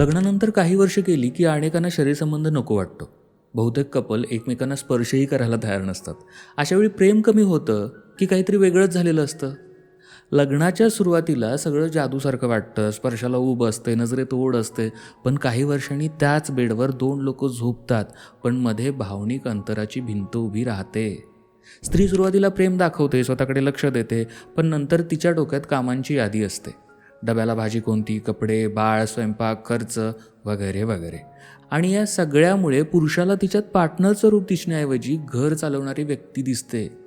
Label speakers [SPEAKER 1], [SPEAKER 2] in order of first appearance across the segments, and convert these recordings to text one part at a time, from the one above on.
[SPEAKER 1] लग्नानंतर काही वर्ष गेली की अनेकांना शरीरसंबंध नको वाटतो. बहुतेक कपल एकमेकांना स्पर्शही करायला तयार नसतात. अशावेळी प्रेम कमी होतं की काहीतरी वेगळंच झालेलं असतं? लग्नाच्या सुरुवातीला सगळं जादूसारखं वाटतं स्पर्शाला ऊब असते नजरेत ओढ असते पण काही वर्षांनी त्याच बेडवर दोन लोक झोपतात पण मध्ये भावनिक अंतराची भिंत उभी राहते. स्त्री सुरुवातीला प्रेम दाखवते स्वतःकडे लक्ष देते पण नंतर तिच्या डोक्यात कामांची यादी असते. डब्याला भाजी कोणती कपडे बाळ स्वयंपाक खर्च वगैरे वगैरे. आणि या सगळ्यामुळे पुरुषाला तिच्यात पार्टनरचं रूप दिसण्याऐवजी घर चालवणारी व्यक्ती दिसते.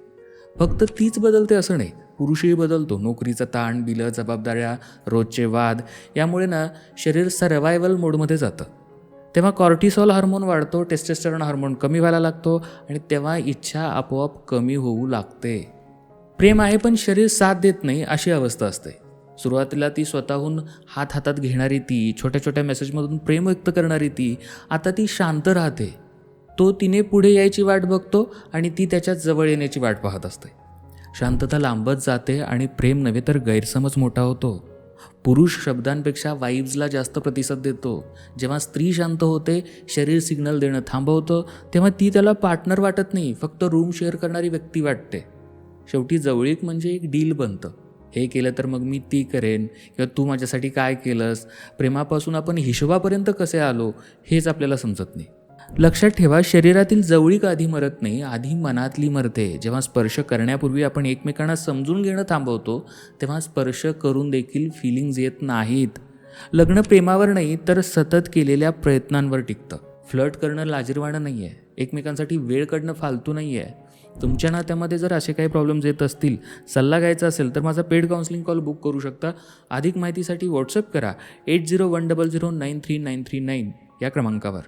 [SPEAKER 1] फक्त तीच बदलते असं नाही पुरुषही बदलतो. नोकरीचा ताण बिलं जबाबदाऱ्या रोजचे वाद यामुळे ना शरीर सर्वायवल मोडमध्ये जातं. तेव्हा कॉर्टिसॉल हार्मोन वाढतो टेस्टेस्टरॉन हार्मोन कमी व्हायला लागतो आणि तेव्हा इच्छा आपोआप कमी होऊ लागते. प्रेम आहे पण शरीर साथ देत नाही अशी अवस्था असते. सुरुवातीला ती स्वतःहून हात हातात घेणारी ती छोट्या छोट्या मेसेजमधून प्रेम व्यक्त करणारी ती आता ती शांत राहते. तो तिने पुढे यायची वाट बघतो आणि ती त्याच्याजवळ येण्याची वाट पाहत असते. शांतता लांबत जाते आणि प्रेम नव्हे तर गैरसमज मोठा होतो. पुरुष शब्दांपेक्षा वाईब्सला जास्त प्रतिसाद देतो. जेव्हा स्त्री शांत होते शरीर सिग्नल देणं थांबवतं तेव्हा ती त्याला पार्टनर वाटत नाही फक्त रूम शेअर करणारी व्यक्ती वाटते. शेवटी जवळीक म्हणजे एक डील बनतं. हे केलं तर मग मी ती करेन. किंवा तू माझ्यासाठी काय केलंस? प्रेमापासून आपण हिशोबापर्यंत कसे आलो हेच आपल्याला समजत नाही. लक्षात ठेवा शरीरातील जवळीक आधी मरत नाही आधी मनातली मरते. जेव्हा स्पर्श करण्यापूर्वी आपण एकमेकांना समजून घेणं थांबवतो तेव्हा स्पर्श करून देखील फिलिंग्ज येत नाहीत. लग्न प्रेमावर नाही तर सतत केलेल्या प्रयत्नांवर टिकतं. फ्लर्ट करणं लाजीरवाणं नाही आहे एकमेकांसाठी वेळ काढणं फालतू नाही आहे तुमच्या नात्यामध्ये जर असे काही प्रॉब्लेम्स येत असतील सल्ला घ्यायचा असेल तर माझा पेड काउन्सिलिंग कॉल बुक करू शकता. अधिक माहितीसाठी व्हॉट्सअप करा. Eight zero one double zero nine three nine three nine या क्रमांकावर.